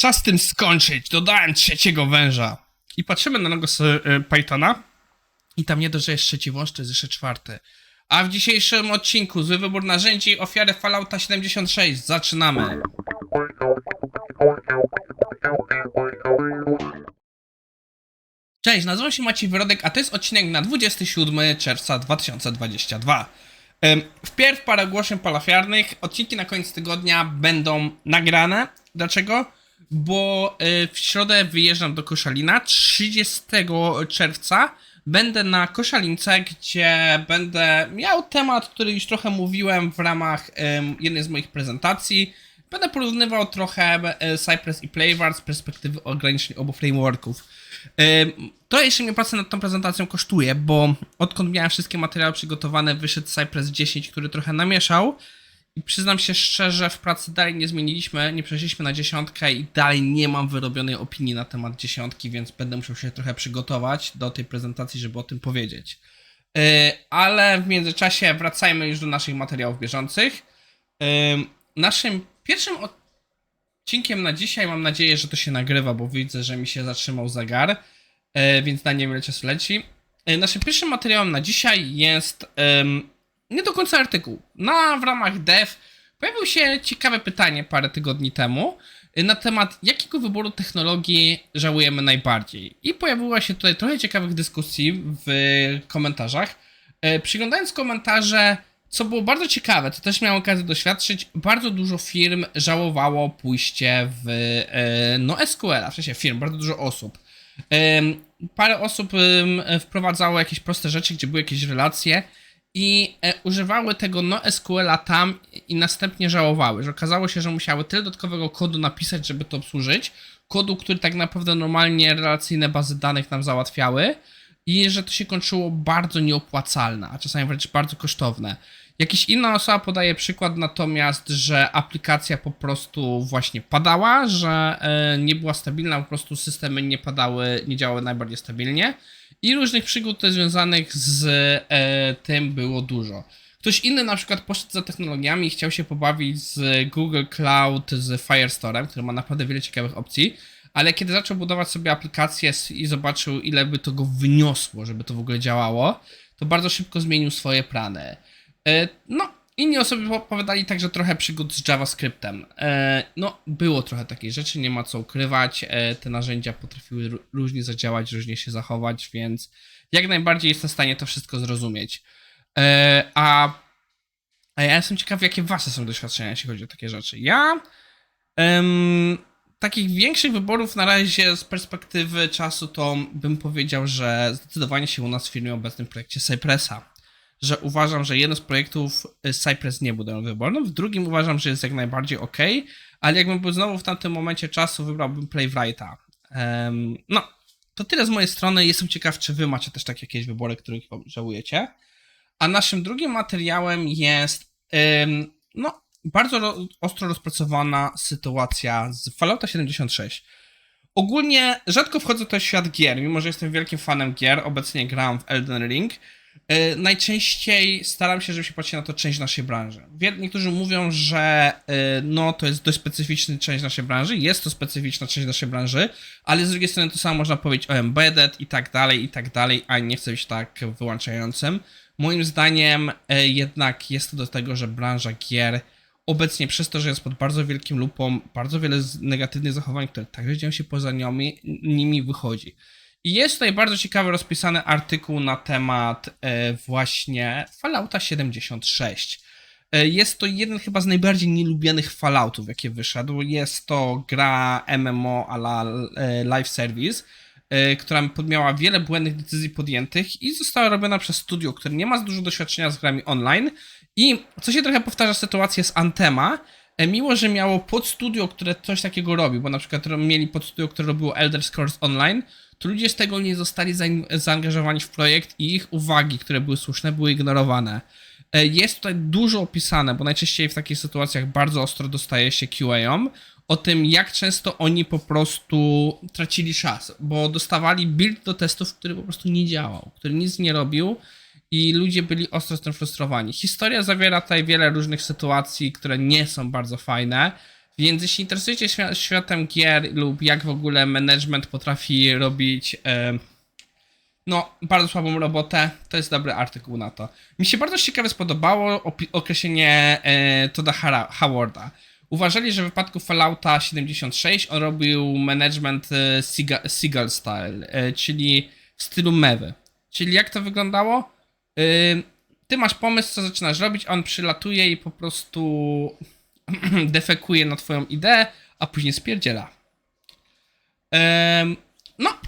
Czas z tym skończyć. Dodałem trzeciego węża. I patrzymy na z y, Pythona. I tam nie dość, że jest trzeci wąż, to jest jeszcze czwarty. A w dzisiejszym odcinku zły wybór narzędzi, ofiary Fallouta 76. Zaczynamy. Cześć, nazywam się Maciej Wyrodek, a to jest odcinek na 27 czerwca 2022. Ym, Wpierw parę ogłoszeń palafiarnych. Odcinki na koniec tygodnia będą nagrane. Dlaczego? Bo y, w środę wyjeżdżam do Koszalina. 30 czerwca będę na Koszalince, gdzie będę miał temat, który już trochę mówiłem w ramach jednej z moich prezentacji. Będę porównywał trochę e, Cypress i Playward z perspektywy ograniczeń obu frameworków. To jeszcze mnie praca nad tą prezentacją kosztuje, bo odkąd miałem wszystkie materiały przygotowane, wyszedł Cypress 10, który trochę namieszał. I przyznam się szczerze, w pracy dalej nie zmieniliśmy, nie przeszliśmy na dziesiątkę i dalej nie mam wyrobionej opinii na temat dziesiątki, więc będę musiał się trochę przygotować do tej prezentacji, żeby o tym powiedzieć. Yy, ale w międzyczasie wracajmy już do naszych materiałów bieżących. Yy, Naszym pierwszym odcinkiem na dzisiaj mam nadzieję, że to się nagrywa, bo widzę, że mi się zatrzymał zegar, e, więc na nie wiem ile leci. Naszym pierwszym materiałem na dzisiaj jest nie do końca artykuł. Na, w ramach dev pojawiło się ciekawe pytanie parę tygodni temu e, na temat jakiego wyboru technologii żałujemy najbardziej. I pojawiło się tutaj trochę ciekawych dyskusji w komentarzach. E, Przyglądając komentarze, co było bardzo ciekawe, to też miałem okazję doświadczyć, bardzo dużo firm żałowało pójście w e, no SQL, w sensie firm, bardzo dużo osób. Parę osób wprowadzało jakieś proste rzeczy, gdzie były jakieś relacje i e, używały tego NoSQL-a tam i następnie żałowały, że okazało się, że musiały tyle dodatkowego kodu napisać, żeby to obsłużyć, kodu, który tak naprawdę normalnie relacyjne bazy danych nam załatwiały i że to się kończyło bardzo nieopłacalne, a czasami wręcz bardzo kosztowne. Jakiś inna osoba podaje przykład natomiast, że aplikacja po prostu właśnie padała, że e, nie była stabilna, po prostu systemy nie padały, nie działały najbardziej stabilnie i różnych przygód związanych z e, tym było dużo. Ktoś inny na przykład poszedł za technologiami i chciał się pobawić z Google Cloud, z Firestorem, który ma naprawdę wiele ciekawych opcji, ale kiedy zaczął budować sobie aplikację i zobaczył, ile by to go wyniosło, żeby to w ogóle działało, to bardzo szybko zmienił swoje plany. E, No, inni osoby po- opowiadali także trochę przygód z JavaScriptem. E, No, było trochę takiej rzeczy, nie ma co ukrywać. E, Te narzędzia potrafiły ró- różnie zadziałać, różnie się zachować, więc jak najbardziej jestem w stanie to wszystko zrozumieć. A, a ja jestem ciekaw, jakie wasze są doświadczenia, jeśli chodzi o takie rzeczy. Ja em, takich większych wyborów na razie z perspektywy czasu to bym powiedział, że zdecydowanie się u nas w firmie obecnym projekcie Cypressa że uważam, że jeden z projektów y, Cypress nie był dobrym wyborem, w drugim uważam, że jest jak najbardziej ok, ale jakbym był znowu w tamtym momencie czasu, wybrałbym Playwrighta. Em, no, to tyle z mojej strony. Jestem ciekaw, czy wy macie też takie jakieś wybory, których żałujecie. A naszym drugim materiałem jest em, no, bardzo ro- ostro rozpracowana sytuacja z Fallouta 76. Ogólnie rzadko wchodzę w ten świat gier, mimo że jestem wielkim fanem gier. Obecnie gram w Elden Ring. E, Najczęściej staram się, żeby się patrzeć na to część naszej branży. Niektórzy mówią, że e, no to jest dość specyficzna część naszej branży, jest to specyficzna część naszej branży, ale z drugiej strony to samo można powiedzieć o embedded i tak dalej, i tak dalej, a nie chcę być tak wyłączającym. Moim zdaniem e, jednak jest to do tego, że branża gier obecnie przez to, że jest pod bardzo wielkim lupą, bardzo wiele negatywnych zachowań, które także dzieją się poza nimi, nimi wychodzi. I jest tutaj bardzo ciekawy rozpisany artykuł na temat e, właśnie Fallouta 76. E, Jest to jeden chyba z najbardziej nielubianych Falloutów, jakie wyszedł. Jest to gra MMO a la e, live service, która miała wiele błędnych decyzji podjętych i została robiona przez studio, które nie ma za dużo doświadczenia z grami online. I co się trochę powtarza sytuację z Antema, Miło, że miało podstudio, które coś takiego robi, bo na przykład mieli podstudio, które robiło Elder Scrolls Online, ludzie z tego nie zostali zaangażowani w projekt i ich uwagi, które były słuszne, były ignorowane. E, Jest tutaj dużo opisane, bo najczęściej w takich sytuacjach bardzo ostro dostaje się QA-om, o tym jak często oni po prostu tracili czas, bo dostawali build do testów, który po prostu nie działał, który nic nie robił i ludzie byli ostro z tym frustrowani. Historia zawiera tutaj wiele różnych sytuacji, które nie są bardzo fajne, Więc jeśli interesujecie się świa- światem gier lub jak w ogóle management potrafi robić e, no, bardzo słabą robotę, to jest dobry artykuł na to. Mi się bardzo ciekawe spodobało określenie e, Toda Howarda. Uważali, że w wypadku Fallouta 76 on robił management e, Seagull Style, czyli w stylu mewy. Czyli jak to wyglądało? Ty masz pomysł, co zaczynasz robić, on przylatuje i po prostu defekuje na twoją ideę, a później spierdziela. Em, no,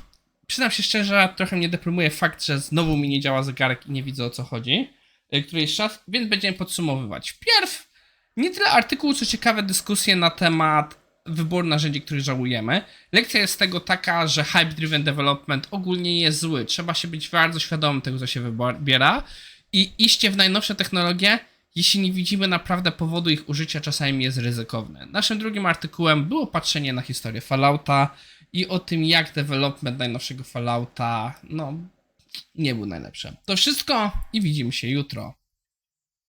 przyznam się szczerze, trochę mnie deprymuje fakt, że znowu mi nie działa zegarek i nie widzę o co chodzi. y, Który jest czas, więc będziemy podsumowywać. Wpierw nie tyle artykuł, co ciekawe dyskusje na temat wyboru narzędzi, których żałujemy. Lekcja jest z tego taka, że hype-driven development ogólnie jest zły. Trzeba się być bardzo świadomym tego, co się wybiera i iście w najnowsze technologie, jeśli nie widzimy naprawdę powodu ich użycia, czasami jest ryzykowne. Naszym drugim artykułem było patrzenie na historię Fallouta i o tym, jak development najnowszego Fallouta, no, nie był najlepszy. To wszystko i widzimy się jutro.